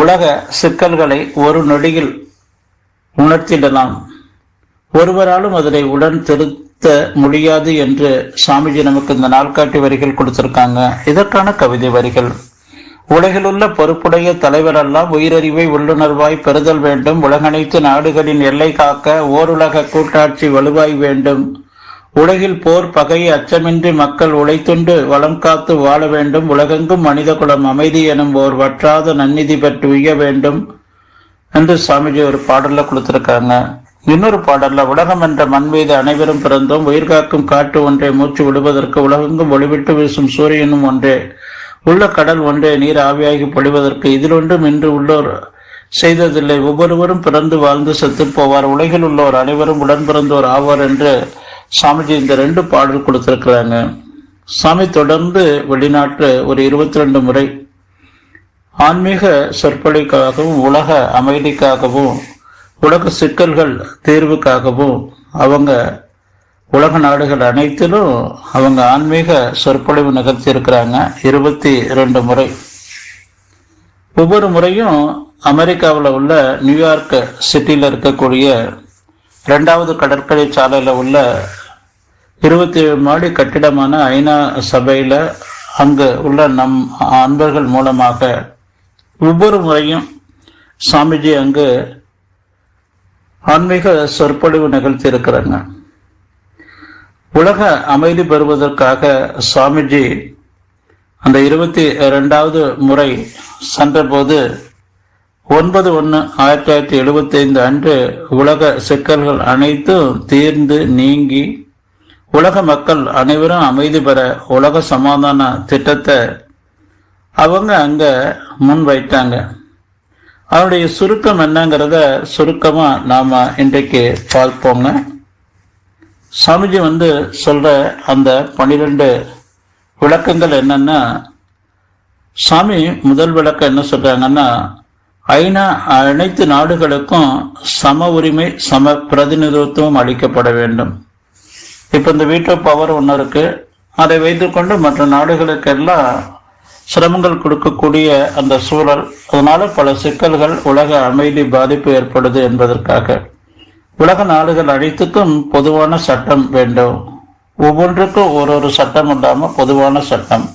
உலக சிக்கல்களை ஒரு நொடியில் உணர்த்திடலாம். ஒருவராலும் அதனை உடன் திருத்த முடியாது என்று சாமிஜி நமக்கு இந்த நாள்காட்டி வரிகள் கொடுத்திருக்காங்க. இதற்கான கவிதை வரிகள். உலகிலுள்ள பொறுப்புடைய தலைவரெல்லாம் உயிரறிவை உள்ளுணர்வாய் பெறுதல் வேண்டும். உலகனைத்து நாடுகளின் எல்லை காக்க ஓருலக கூட்டாட்சி வலுவாய் வேண்டும். உலகில் போர் பகை அச்சமின்றி மக்கள் உழைத்துண்டு வளம் காத்து வாழ வேண்டும். உலகெங்கும் மனித குலம் அமைதி எனும் ஓர் வற்றாத நன்னிதி பெற்று உய்ய வேண்டும் என்று சுவாமிஜி ஒரு பாடல்ல கொடுத்திருக்காங்க. இன்னொரு பாடல்ல உலகம் என்ற மண் மீது அனைவரும் பிறந்தோம். உயிர் காக்கும் காட்டு ஒன்றை மூச்சு விடுவதற்கு உலகெங்கும் ஒளிவிட்டு வீசும் சூரியனும் ஒன்றே. உள்ள கடல் ஒன்றே நீர் ஆவியாகி பொழிவதற்கு இதில் ஒன்றும் இன்று உள்ளோர் செய்ததில்லை. ஒவ்வொருவரும் பிறந்து வாழ்ந்து செத்து போவார். உலகில் உள்ளோர் அனைவரும் உடன் பிறந்தோர் ஆவார் என்று சாமிஜி இந்த ரெண்டு பாடல் கொடுத்துருக்குறாங்க. சாமி தொடர்ந்து வெளிநாட்டு ஒரு இருபத்தி ரெண்டு முறை ஆன்மீக சொற்பொழிக்காகவும் உலக அமைதிக்காகவும் உலக சிக்கல்கள் தீர்வுக்காகவும் அவங்க உலக நாடுகள் அனைத்திலும் அவங்க ஆன்மீக சொற்பொழிவு நிகழ்த்தியிருக்கிறாங்க. இருபத்தி ரெண்டு முறை. ஒவ்வொரு முறையும் அமெரிக்காவில் உள்ள நியூயார்க் சிட்டியில் இருக்கக்கூடிய ரெண்டாவது கடற்கரை சாலையில் உள்ள இருபத்தி ஏழு மாடி கட்டிடமான ஐநா சபையில் அங்கு உள்ள நம் அன்பர்கள் மூலமாக ஒவ்வொரு முறையும் சாமிஜி அங்கு ஆன்மீக சொற்பொழிவு நிகழ்த்தி இருக்கிறாங்க உலக அமைதி பெறுவதற்காக சுவாமிஜி அந்த இருபத்தி ரெண்டாவது முறை சென்றபோது ஒன்பது ஒன்று ஆயிரத்தி தொள்ளாயிரத்தி எழுபத்தி ஐந்து அன்று உலக சிக்கல்கள் அனைத்தும் தீர்ந்து நீங்கி உலக மக்கள் அனைவரும் அமைதி பெற உலக சமாதான திட்டத்தை அவங்க அங்க முன் வைத்தாங்க. அவருடைய சுருக்கம் என்னங்கிறத சுருக்கமா நாம இன்றைக்கு பார்ப்போங்க. சாமிஜி வந்து சொல்ற அந்த பனிரெண்டு விளக்கங்கள் என்னன்னா சாமி முதல் விளக்கம் என்ன சொல்றாங்கன்னா ஐநா அனைத்து நாடுகளுக்கும் சம உரிமை சம பிரதிநிதித்துவம் அளிக்கப்பட வேண்டும். இப்போ இந்த வீட்டோ பவர் ஒன்று இருக்கு. அதை வைத்துக்கொண்டு மற்ற நாடுகளுக்கெல்லாம் சிரமங்கள் கொடுக்கக்கூடிய அந்த சூழல். அதனால பல சிக்கல்கள் உலக அமைதி பாதிப்பு ஏற்படுது என்பதற்காக. உலக நாடுகள் அனைத்துக்கும் பொதுவான சட்டம் வேண்டும். ஒவ்வொன்றுக்கும் ஒரு ஒரு சட்டம் இல்லாமல் பொதுவான சட்டம்.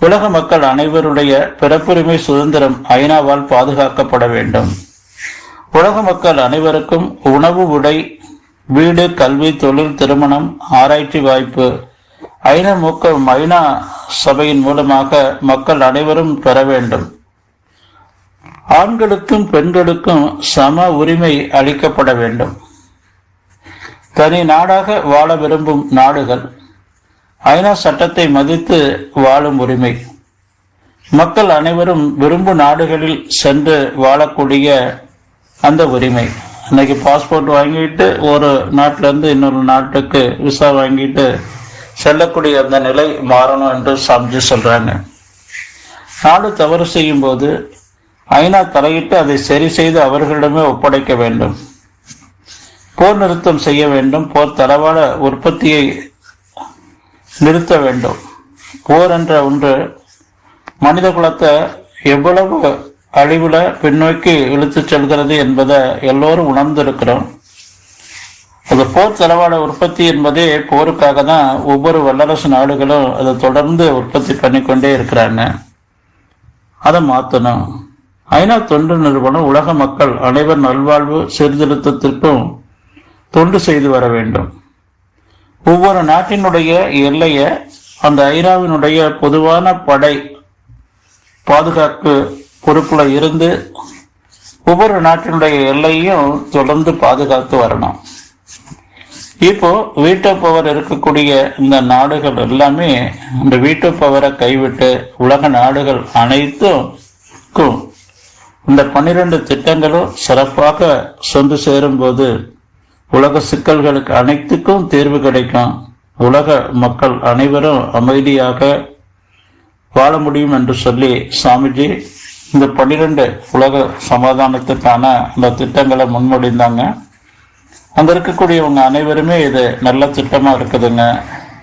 உலக மக்கள் அனைவருடைய பிறப்புரிமை சுதந்திரம் ஐநாவால் பாதுகாக்கப்பட வேண்டும். உலக மக்கள் அனைவருக்கும் உணவு உடை வீடு கல்வி தொழில் திருமணம் ஆராய்ச்சி வாய்ப்பு. ஐநா முக்க ஐநா சபையின் மூலமாக மக்கள் அனைவரும் பெற வேண்டும். ஆண்களுக்கும் பெண்களுக்கும் சம உரிமை அளிக்கப்பட வேண்டும். தனி நாடாக வாழ விரும்பும் நாடுகள் ஐநா சட்டத்தை மதித்து வாழும் உரிமை. மக்கள் அனைவரும் விரும்பும் நாடுகளில் சென்று வாழக்கூடிய அந்த உரிமை. இன்னைக்கு பாஸ்போர்ட் வாங்கிட்டு ஒரு நாட்டிலேருந்து இன்னொரு நாட்டுக்கு விசா வாங்கிட்டு செல்லக்கூடிய அந்த நிலை மாறணும் என்று சாமிஜி சொல்கிறாங்க நாடு தவறு செய்யும்போது ஐநா தலையிட்டு அதை சரி செய்து அவர்களிடமே ஒப்படைக்க வேண்டும். போர் நிறுத்தம் செய்ய வேண்டும். போர் தளவாட உற்பத்தியை நிறுத்த வேண்டும். போர் என்ற ஒன்று மனித குலத்தை எவ்வளவு அழிவுல பின்னோக்கி இழுத்துச் செல்கிறது என்பதை எல்லோரும் உணர்ந்திருக்கிறோம். அது போர் தளவாட உற்பத்தி என்பதே போருக்காக தான் ஒவ்வொரு வல்லரசு நாடுகளும் அதை தொடர்ந்து உற்பத்தி பண்ணிக்கொண்டே இருக்கிறாங்க. அதை மாற்றணும் ஐநா தொண்டு நிறுவனம் உலக மக்கள் அனைவர் நல்வாழ்வு சீர்திருத்தத்திற்கும் தொண்டு செய்து வர வேண்டும். ஒவ்வொரு நாட்டினுடைய எல்லையை அந்த ஐநாவினுடைய பொதுவான படை பாதுகாப்பு பொறுப்புல இருந்து ஒவ்வொரு நாட்டினுடைய எல்லையும் தொடர்ந்து பாதுகாத்து வரணும். இப்போ வீட்டோ பவர் இருக்கக்கூடிய இந்த நாடுகள் எல்லாமே இந்த வீட்டோ பவரை கைவிட்டு உலக நாடுகள் அனைத்துக்கும் இந்த பன்னிரண்டு திட்டங்களும் சிறப்பாக சென்று சேரும்போது உலக சிக்கல்களுக்கு அனைத்துக்கும் தீர்வு கிடைக்கும். உலக மக்கள் அனைவரும் அமைதியாக வாழ முடியும் என்று சொல்லி சாமிஜி இந்த பன்னிரெண்டு உலக சமாதானத்துக்கான அந்த திட்டங்களை முன்மொழிந்தாங்க. அங்கே இருக்கக்கூடியவங்க அனைவருமே இது நல்ல திட்டமாக இருக்குதுங்க.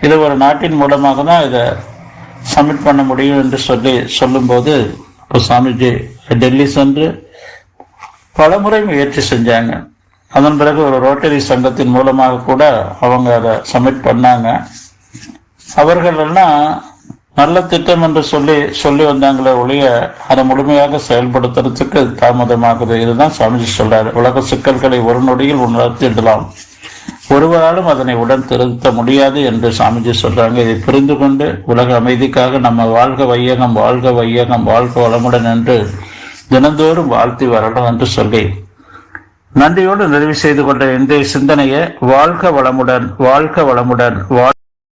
இது ஒரு நாட்டின் மூலமாக தான் இதை சப்மிட் பண்ண முடியும் என்று சொல்லி சொல்லும்போது இப்போ சாமிஜி டெல்லி சென்று பலமுறை முயற்சி செஞ்சாங்க. அதன் பிறகு ஒரு ரோட்டரி சங்கத்தின் மூலமாக கூட அவங்க அதை சப்மிட் பண்ணாங்க. அவர்கள் எல்லாம் நல்ல திட்டம் என்று சொல்லி சொல்லி வந்தாங்களே ஒழிய அதை முழுமையாக செயல்படுத்துறதுக்கு தாமதமாகுது. இதுதான் சுவாமிஜி சொல்றாரு. உலக சிக்கல்களை ஒரு நொடியில் உணர்த்திடலாம். ஒருவராலும் அதனை உடன் திருத்த முடியாது என்று சாமிஜி சொல்றாங்க. இதை புரிந்து கொண்டு உலக அமைதிக்காக நம்ம வாழ்க வையகம் வாழ்க வையகம் வாழ்க வளமுடன் என்று தினந்தோறும் வாழ்த்தி வரணும் என்று சொல்லி நன்றியோடு நிறைவு செய்து கொண்ட இன்றைய சிந்தனையை வாழ்க வளமுடன் வாழ்க வளமுடன் வாழ்